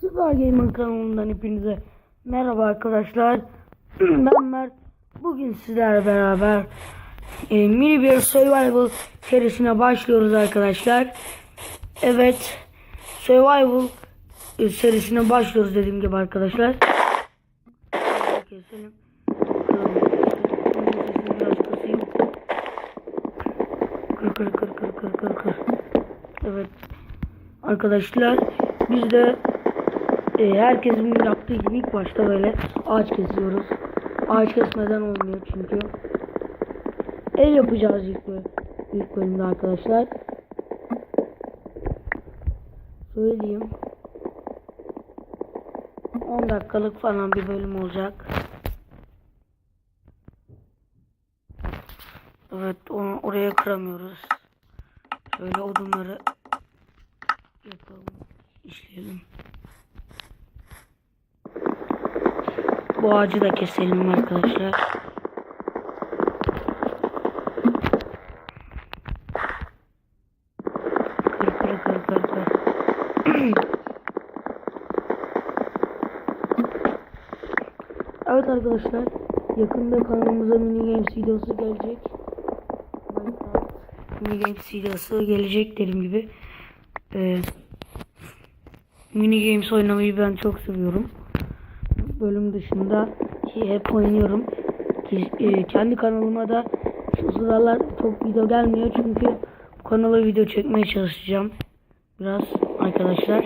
Süper Gamer kanalından hepinize merhaba arkadaşlar. ben Mert. Bugün sizlerle beraber e, mini bir survival serisine başlıyoruz arkadaşlar. Evet. Survival e, serisine başlıyoruz dediğim gibi arkadaşlar. Biraz kısayım. Kır kır kır kır kır kır kır. Evet. Arkadaşlar biz de e, herkesin yaptığı gibi ilk başta böyle ağaç kesiyoruz. Ağaç kesmeden olmuyor çünkü. El yapacağız ilk, ilk bölümde arkadaşlar. Söyleyeyim. 10 dakikalık falan bir bölüm olacak. Evet onu oraya kıramıyoruz. Şöyle odunları yapalım. işleyelim. Bu ağacı da keselim arkadaşlar. Kır kır kır kır kır. evet arkadaşlar. Yakında kanalımıza mini games videosu gelecek. Mini games videosu gelecek dediğim gibi. Ee, mini games oynamayı ben çok seviyorum bölüm dışında hep oynuyorum. E, kendi kanalıma da şu sıralar çok video gelmiyor çünkü bu kanala video çekmeye çalışacağım. Biraz arkadaşlar.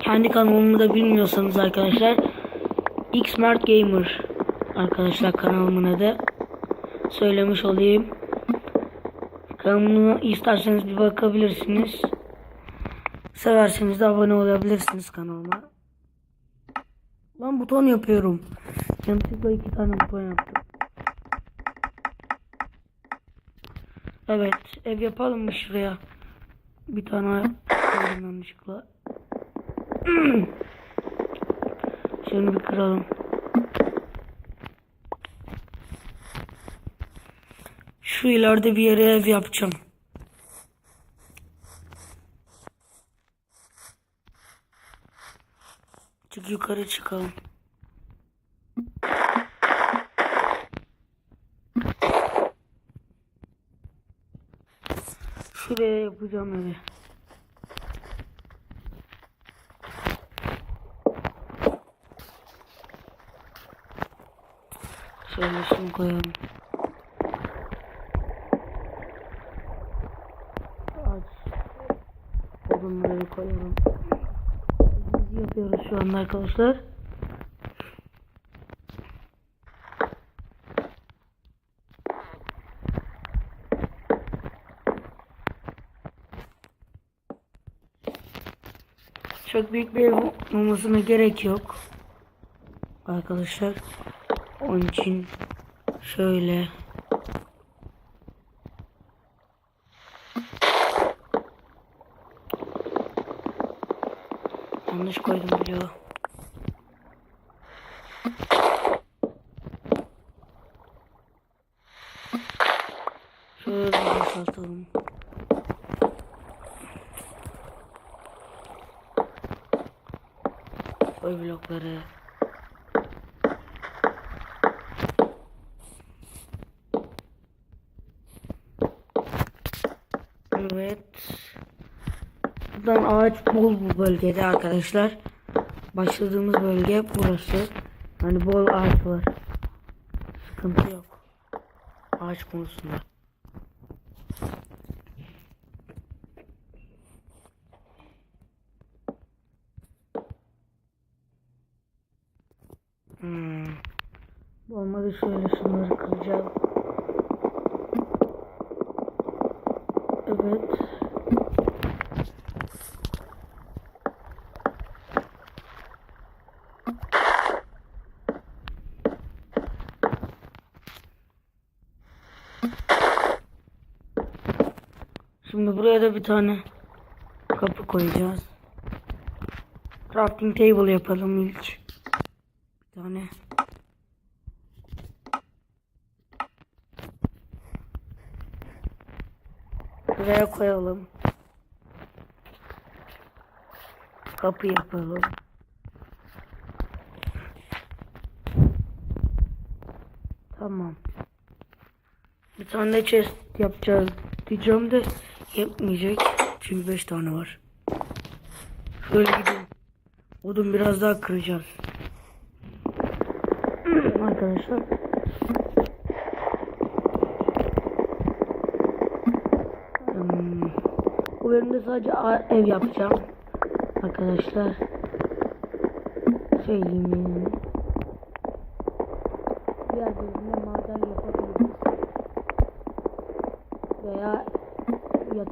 Kendi kanalımı da bilmiyorsanız arkadaşlar Xmart Gamer arkadaşlar kanalımın adı. Söylemiş olayım. Kanalıma isterseniz bir bakabilirsiniz. Severseniz de abone olabilirsiniz kanalıma. Lan buton yapıyorum. Yanlışlıkla iki tane buton yaptım. Evet ev yapalım mı şuraya? Bir tane koydum yanlışlıkla. Şunu bir kıralım. Şu ileride bir yere ev yapacağım. Çık yukarı çıkalım. Şuraya yapacağım evi. Şöyle şunu koyalım. Ağaç. Odunları koyalım. Yapıyoruz şu anda arkadaşlar. Çok büyük bir olmasına gerek yok. Arkadaşlar. Onun için şöyle yanlış koydum bloğu. Şöyle boşaltalım. Koy blokları. Evet. Buradan ağaç bol bu bölgede arkadaşlar. Başladığımız bölge burası. Hani bol ağaç var. Sıkıntı yok. Ağaç konusunda. Hmm. Olmadı şöyle şunları kıracağım. Evet. Şimdi buraya da bir tane kapı koyacağız. Crafting table yapalım ilk. tane. Buraya koyalım. Kapı yapalım. Tamam. Bir tane chest yapacağız diyeceğim de yapmayacak. Çünkü 5 tane var. Şöyle gidelim. Odun biraz daha kıracağız. Arkadaşlar. Hmm, Bu bölümde sadece ev yapacağım. Arkadaşlar. Şey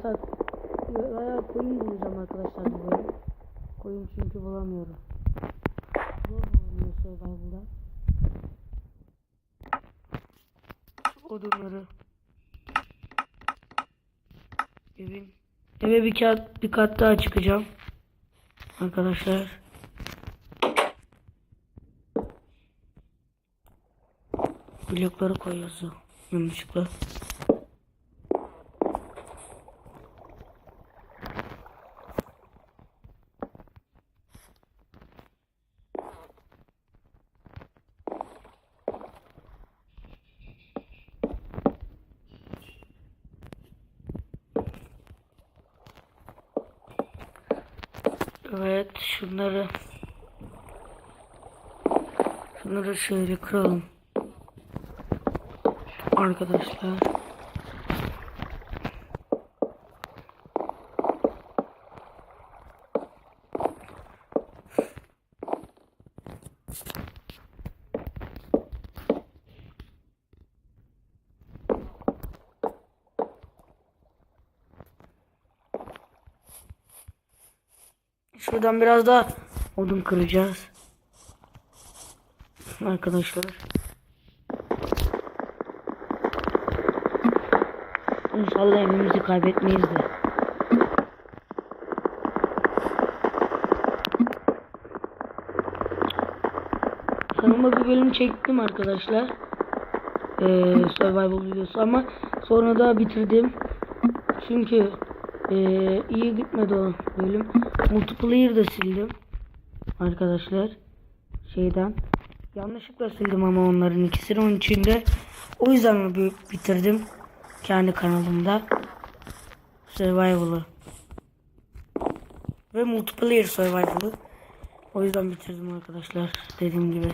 yatak veya koyun bulacağım arkadaşlar bu bölüm. Koyun çünkü bulamıyorum. Zor bulunuyor survival'da. Odunları. Evin. Eve bir kat bir kat daha çıkacağım. Arkadaşlar. Blokları koyuyoruz yanlışlıkla. Evet şunları şunları şöyle kıralım. Arkadaşlar. Şuradan biraz daha odun kıracağız. Arkadaşlar. İnşallah evimizi kaybetmeyiz de. Kanalıma bir bölüm çektim arkadaşlar. Ee, survival videosu ama sonra da bitirdim. Çünkü ee, iyi gitmedi o bölüm. Multiplayer da sildim. Arkadaşlar. Şeyden. Yanlışlıkla sildim ama onların ikisini onun içinde. O yüzden bi- bitirdim. Kendi kanalımda. Survival'ı. Ve multiplayer survival'ı. O yüzden bitirdim arkadaşlar. Dediğim gibi.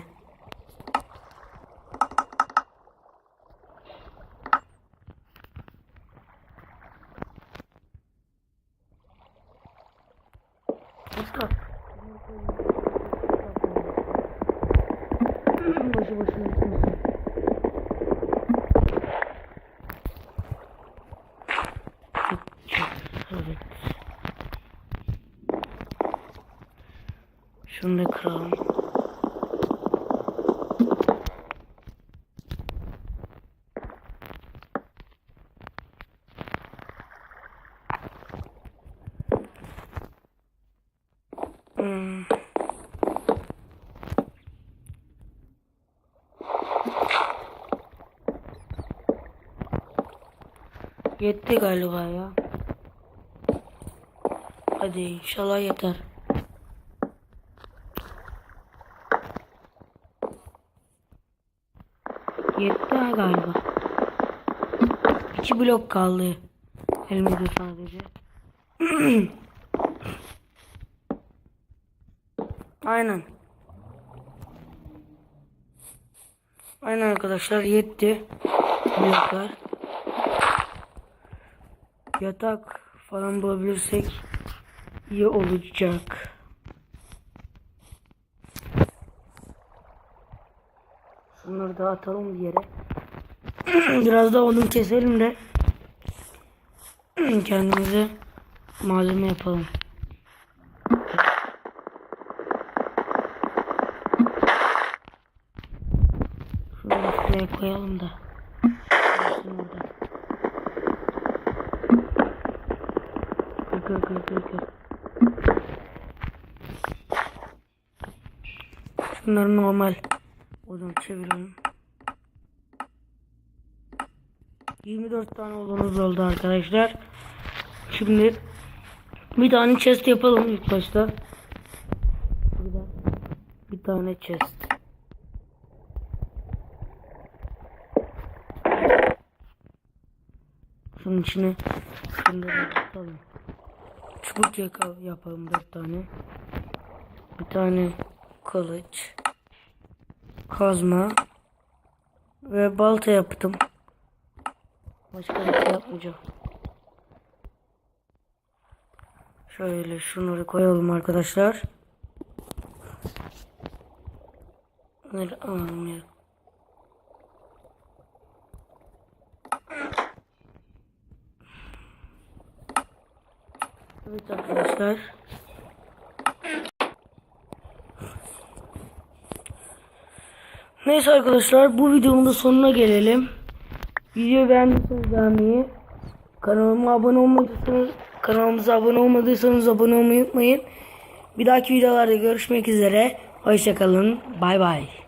Usta. Boşu boşuna gitmesin. Evet. Şunu da kıralım. Yetti galiba ya. Hadi inşallah yeter. Yetti ha galiba. İki blok kaldı. Elimizde sadece. Aynen. Aynen arkadaşlar yetti. Bloklar. Yatak falan bulabilirsek iyi olacak. Şunları da atalım bir yere. Biraz da odun keselim de kendimize malzeme yapalım. Şunu şuraya koyalım da. Kır kır kır kır. Şunları normal Oradan çevirelim. 24 tane odamız oldu arkadaşlar. Şimdi bir tane chest yapalım ilk başta. Bir tane chest. Şunun içine şunları tutalım. Çubuk yapalım dört tane. Bir tane kılıç. Kazma. Ve balta yaptım. Başka bir şey yapmayacağım. Şöyle şunları koyalım arkadaşlar. Bunları alalım. Evet arkadaşlar. Neyse arkadaşlar bu videomun da sonuna gelelim. Videoyu beğendiyseniz beğenmeyi, kanalıma abone olmadıysanız, kanalımıza abone olmadıysanız abone olmayı unutmayın. Bir dahaki videolarda görüşmek üzere. Hoşçakalın. Bay bay.